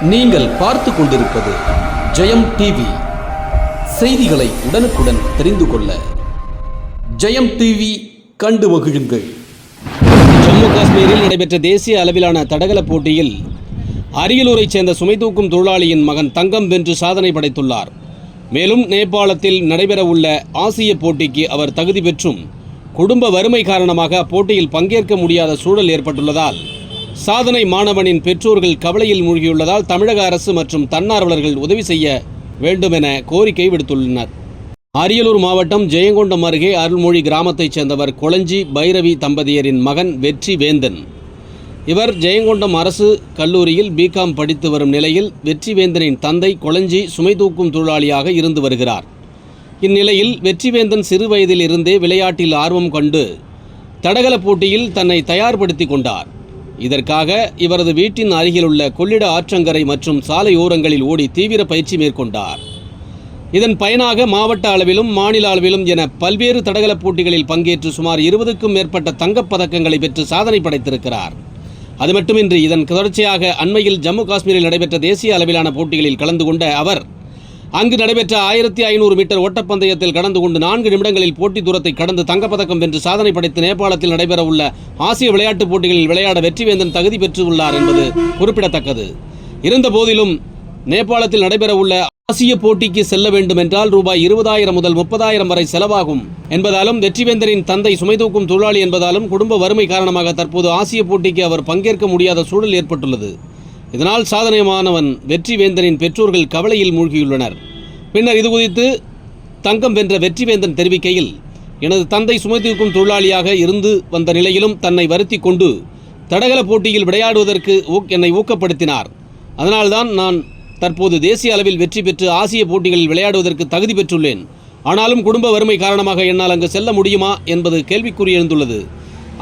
நீங்கள் பார்த்து கொண்டிருப்பது ஜெயம் டிவி. செய்திகளை உடனுக்குடன் தெரிந்து கொள்ள ஜெயம் டிவி கண்டு மகிழுங்கள். ஜம்மு காஷ்மீரில் நடைபெற்ற தேசிய அளவிலான தடகள போட்டியில் அரியலூரைச் சேர்ந்த சுமை தூக்கும் தொழிலாளியின் மகன் தங்கம் வென்று சாதனை படைத்துள்ளார். மேலும் நேபாளத்தில் நடைபெறவுள்ள ஆசிய போட்டிக்கு அவர் தகுதி பெற்றும் குடும்ப வறுமை காரணமாக போட்டியில் பங்கேற்க முடியாத சூழல் ஏற்பட்டுள்ளதால் சாதனை மாணவனின் பெற்றோர்கள் கவலையில் மூழ்கியுள்ளதால் தமிழக அரசு மற்றும் தன்னார்வலர்கள் உதவி செய்ய வேண்டும் என கோரிக்கை விடுத்துள்ளனர். அரியலூர் மாவட்டம் ஜெயங்கொண்டம் அருகே அருள்மொழி கிராமத்தைச் சேர்ந்தவர் கொளஞ்சி பைரவி தம்பதியரின் மகன் வெற்றி வேந்தன் இவர் ஜெயங்கொண்டம் அரசு கல்லூரியில் பிகாம் படித்து வரும் நிலையில் வெற்றிவேந்தனின் தந்தை கொளஞ்சி சுமை தூக்கும் தொழிலாளியாக இருந்து வருகிறார். இந்நிலையில் வெற்றிவேந்தன் சிறு வயதிலிருந்தே விளையாட்டில் ஆர்வம் கொண்டு தடகள போட்டியில் தன்னை தயார்படுத்தி கொண்டார். இதற்காக இவரது வீட்டின் அருகிலுள்ள கொள்ளிட ஆற்றங்கரை மற்றும் சாலையோரங்களில் ஓடி தீவிர பயிற்சி மேற்கொண்டார். இதன் பயனாக மாவட்ட அளவிலும் மாநில அளவிலும் என பல்வேறு தடகள போட்டிகளில் பங்கேற்று சுமார் இருபதுக்கும் மேற்பட்ட தங்கப் பதக்கங்களை பெற்று சாதனை படைத்திருக்கிறார். அது மட்டுமின்றி இதன் தொடர்ச்சியாக அண்மையில் ஜம்மு காஷ்மீரில் நடைபெற்ற தேசிய அளவிலான போட்டிகளில் கலந்து கொண்ட அவர் அங்கு நடைபெற்ற ஆயிரத்தி ஐநூறு மீட்டர் ஓட்டப்பந்தயத்தில் கடந்து கொண்டு நான்கு நிமிடங்களில் போட்டி தூரத்தை கடந்து தங்கப்பதக்கம் வென்று சாதனை படைத்து நேபாளத்தில் நடைபெறவுள்ள ஆசிய விளையாட்டுப் போட்டிகளில் விளையாட வெற்றிவேந்தன் தகுதி பெற்றுள்ளார் என்பது குறிப்பிடத்தக்கது. இருந்தபோதிலும் நேபாளத்தில் நடைபெறவுள்ள ஆசிய போட்டிக்கு செல்ல வேண்டுமென்றால் ரூபாய் இருபதாயிரம் முதல் முப்பதாயிரம் வரை செலவாகும். என்பதாலும் வெற்றிவேந்தனின் தந்தை சுமை தூக்கும் தொழிலாளி என்பதாலும் குடும்ப வறுமை காரணமாக தற்போது ஆசிய போட்டிக்கு அவர் பங்கேற்க முடியாத சூழல் ஏற்பட்டுள்ளது. இதனால் சாதனையமானவன் வெற்றிவேந்தனின் பெற்றோர்கள் கவலையில் மூழ்கியுள்ளனர். பின்னர் இது குறித்து தங்கம் வென்ற வெற்றிவேந்தன் தெரிவிக்கையில் எனது தந்தை சுமைத்திருக்கும் தொழிலாளியாக இருந்து வந்த நிலையிலும் தன்னை வருத்தி கொண்டு தடகள போட்டியில் விளையாடுவதற்கு ஊக்- என்னை ஊக்கப்படுத்தினார். அதனால்தான் நான் தற்போது தேசிய அளவில் வெற்றி பெற்று ஆசிய போட்டிகளில் விளையாடுவதற்கு தகுதி பெற்றுள்ளேன். ஆனாலும் குடும்ப வறுமை காரணமாக என்னால் அங்கு செல்ல முடியுமா? என்பது கேள்விக்குறி எழுந்துள்ளது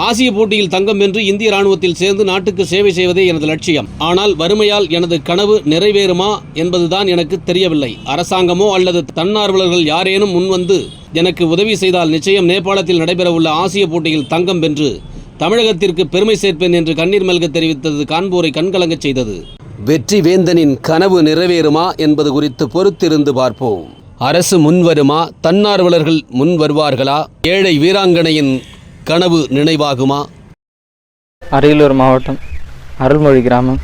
ஆசிய போட்டியில் தங்கம் வென்று இந்திய ராணுவத்தில் சேர்ந்து நாட்டுக்கு சேவை செய்வதே எனது லட்சியம். ஆனால் வறுமையால் எனது கனவு நிறைவேறுமா என்பதுதான் எனக்கு தெரியவில்லை. அரசாங்கமோ அல்லது தன்னார்வலர்கள் யாரேனும் முன்வந்து எனக்கு உதவி செய்தால் நிச்சயம் நேபாளத்தில் நடைபெறவுள்ள ஆசிய போட்டியில் தங்கம் வென்று தமிழகத்திற்கு பெருமை சேர்ப்பேன் என்று கண்ணீர் மல்க தெரிவித்தது காண்போரை கண்கலங்கச் செய்தது. வெற்றி வேந்தனின் கனவு நிறைவேறுமா என்பது குறித்து பொறுத்திருந்து பார்ப்போம். அரசு முன்வருமா? தன்னார்வலர்கள் முன் வருவார்களா ஏழை வீராங்கனையின் கனவு நினைவாகுமா? அரியலூர் மாவட்டம் அருள்மொழி கிராமம்.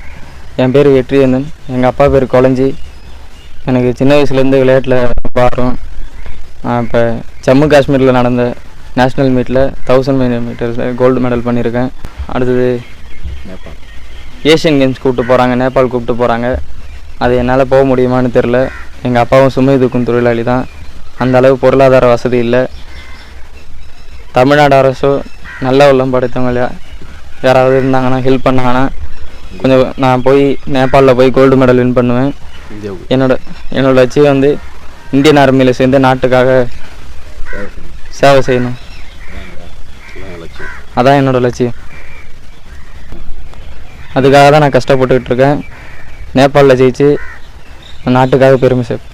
என் பேர் வெற்றியந்தன் எங்கள் அப்பா பேர் கொலஞ்சி எனக்கு சின்ன வயசுலேருந்து விளையாட்டில் பாடுறோம் இப்போ ஜம்மு காஷ்மீரில் நடந்த நேஷ்னல் மீட்டில் தௌசண்ட் மீட்டர்ஸில் கோல்டு மெடல் பண்ணியிருக்கேன். அடுத்தது ஏஷியன் கேம்ஸ் கூப்பிட்டு போகிறாங்க நேபாள் கூப்பிட்டு போகிறாங்க அது என்னால் போக முடியுமான்னு தெரில எங்கள் அப்பாவும் சுமை தூக்கும் தொழிலாளி தான் அந்த அளவு பொருளாதார வசதி இல்லை. தமிழ்நாடு அரசோ நல்ல உள்ளம் படைத்தவங்க யாராவது இருந்தாங்கன்னா ஹெல்ப் பண்ணாங்கன்னா கொஞ்சம் நான் போய் நேபாளில் போய் கோல்டு மெடல் வின் பண்ணுவேன். என்னோட என்னோட லட்சியம் வந்து இந்தியன் ஆர்மியில் சேர்ந்து நாட்டுக்காக சேவை செய்யணும். அதான் என்னோட லட்சியம். அதுக்காக தான் நான் கஷ்டப்பட்டுக்கிட்டு இருக்கேன். நேபாளில் ஜெயிச்சு நாட்டுக்காக பெருமை சேர்ப்பேன்.